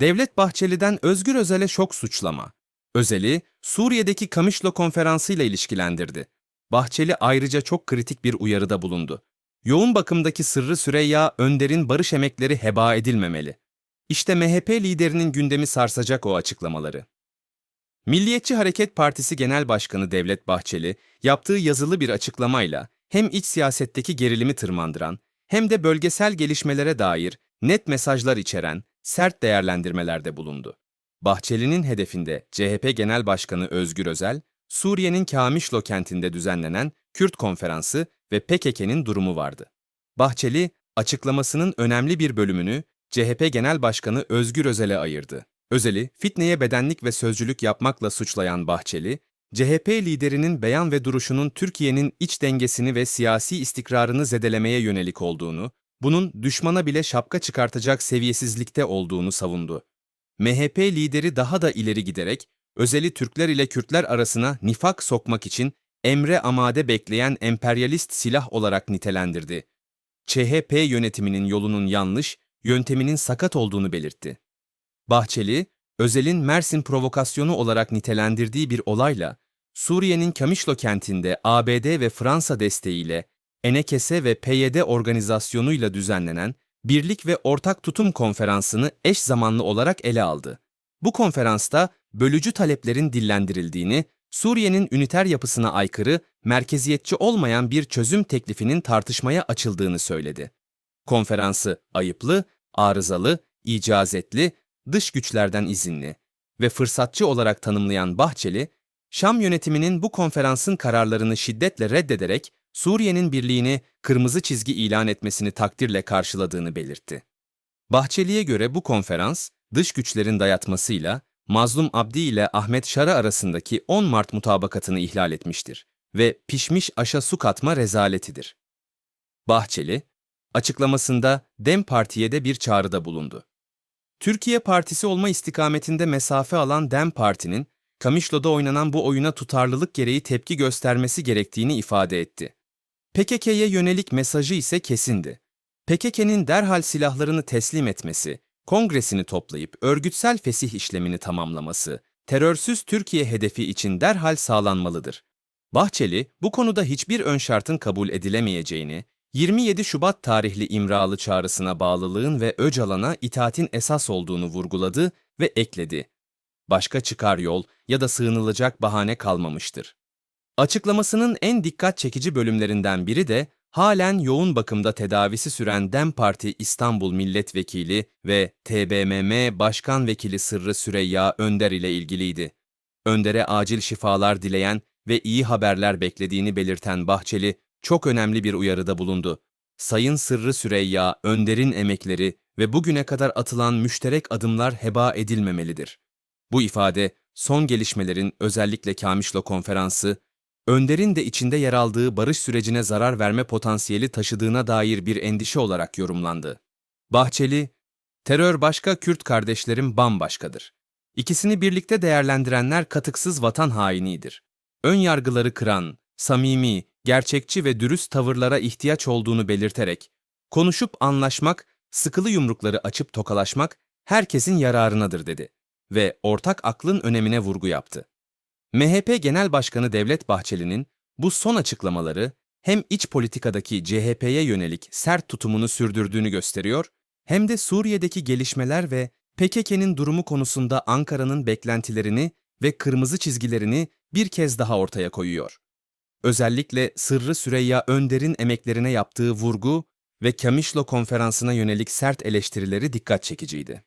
Devlet Bahçeli'den Özgür Özel'e şok suçlama. Özel'i Suriye'deki Kamışlo konferansıyla ilişkilendirdi. Bahçeli ayrıca çok kritik bir uyarıda bulundu. Yoğun bakımdaki Sırrı Süreyya Önder'in barış emekleri heba edilmemeli. İşte MHP liderinin gündemi sarsacak o açıklamaları. Milliyetçi Hareket Partisi Genel Başkanı Devlet Bahçeli, yaptığı yazılı bir açıklamayla hem iç siyasetteki gerilimi tırmandıran hem de bölgesel gelişmelere dair net mesajlar içeren sert değerlendirmelerde bulundu. Bahçeli'nin hedefinde CHP Genel Başkanı Özgür Özel, Suriye'nin Kamışlo kentinde düzenlenen Kürt konferansı ve PKK'nin durumu vardı. Bahçeli, açıklamasının önemli bir bölümünü CHP Genel Başkanı Özgür Özel'e ayırdı. Özel'i fitneye bedenlik ve sözcülük yapmakla suçlayan Bahçeli, CHP liderinin beyan ve duruşunun Türkiye'nin iç dengesini ve siyasi istikrarını zedelemeye yönelik olduğunu, bunun düşmana bile şapka çıkartacak seviyesizlikte olduğunu savundu. MHP lideri daha da ileri giderek, Özel'i Türkler ile Kürtler arasına nifak sokmak için emre amade bekleyen emperyalist silah olarak nitelendirdi. CHP yönetiminin yolunun yanlış, yönteminin sakat olduğunu belirtti. Bahçeli, Özel'in Mersin provokasyonu olarak nitelendirdiği bir olayla, Suriye'nin Kamışlo kentinde ABD ve Fransa desteğiyle Enekese ve PYD organizasyonuyla düzenlenen Birlik ve Ortak Tutum Konferansı'nı eş zamanlı olarak ele aldı. Bu konferansta bölücü taleplerin dillendirildiğini, Suriye'nin üniter yapısına aykırı, merkeziyetçi olmayan bir çözüm teklifinin tartışmaya açıldığını söyledi. Konferansı ayıplı, arızalı, icazetli, dış güçlerden izinli ve fırsatçı olarak tanımlayan Bahçeli, Şam yönetiminin bu konferansın kararlarını şiddetle reddederek Suriye'nin birliğini kırmızı çizgi ilan etmesini takdirle karşıladığını belirtti. Bahçeli'ye göre bu konferans, dış güçlerin dayatmasıyla Mazlum Abdi ile Ahmet Şara arasındaki 10 Mart mutabakatını ihlal etmiştir ve pişmiş aşa su katma rezaletidir. Bahçeli, açıklamasında DEM Parti'ye de bir çağrıda bulundu. Türkiye Partisi olma istikametinde mesafe alan DEM Parti'nin, Kamışlo'da oynanan bu oyuna tutarlılık gereği tepki göstermesi gerektiğini ifade etti. PKK'ye yönelik mesajı ise kesindi. PKK'nin derhal silahlarını teslim etmesi, kongresini toplayıp örgütsel fesih işlemini tamamlaması, terörsüz Türkiye hedefi için derhal sağlanmalıdır. Bahçeli, bu konuda hiçbir ön şartın kabul edilemeyeceğini, 27 Şubat tarihli İmralı çağrısına bağlılığın ve Öcalan'a itaatin esas olduğunu vurguladı ve ekledi. Başka çıkar yol ya da sığınılacak bahane kalmamıştır. Açıklamasının en dikkat çekici bölümlerinden biri de halen yoğun bakımda tedavisi süren DEM Parti İstanbul Milletvekili ve TBMM Başkan Vekili Sırrı Süreyya Önder ile ilgiliydi. Önder'e acil şifalar dileyen ve iyi haberler beklediğini belirten Bahçeli, çok önemli bir uyarıda bulundu. Sayın Sırrı Süreyya, Önder'in emekleri ve bugüne kadar atılan müşterek adımlar heba edilmemelidir. Bu ifade, son gelişmelerin özellikle Kamışlo konferansı, Önder'in de içinde yer aldığı barış sürecine zarar verme potansiyeli taşıdığına dair bir endişe olarak yorumlandı. Bahçeli, terör başka Kürt kardeşlerim bambaşkadır. İkisini birlikte değerlendirenler katıksız vatan hainidir. Ön yargıları kıran, samimi, gerçekçi ve dürüst tavırlara ihtiyaç olduğunu belirterek, konuşup anlaşmak, sıkılı yumrukları açıp tokalaşmak herkesin yararınadır dedi ve ortak aklın önemine vurgu yaptı. MHP Genel Başkanı Devlet Bahçeli'nin bu son açıklamaları hem iç politikadaki CHP'ye yönelik sert tutumunu sürdürdüğünü gösteriyor, hem de Suriye'deki gelişmeler ve PKK'nin durumu konusunda Ankara'nın beklentilerini ve kırmızı çizgilerini bir kez daha ortaya koyuyor. Özellikle Sırrı Süreyya Önder'in emeklerine yaptığı vurgu ve Kamışlo konferansına yönelik sert eleştirileri dikkat çekiciydi.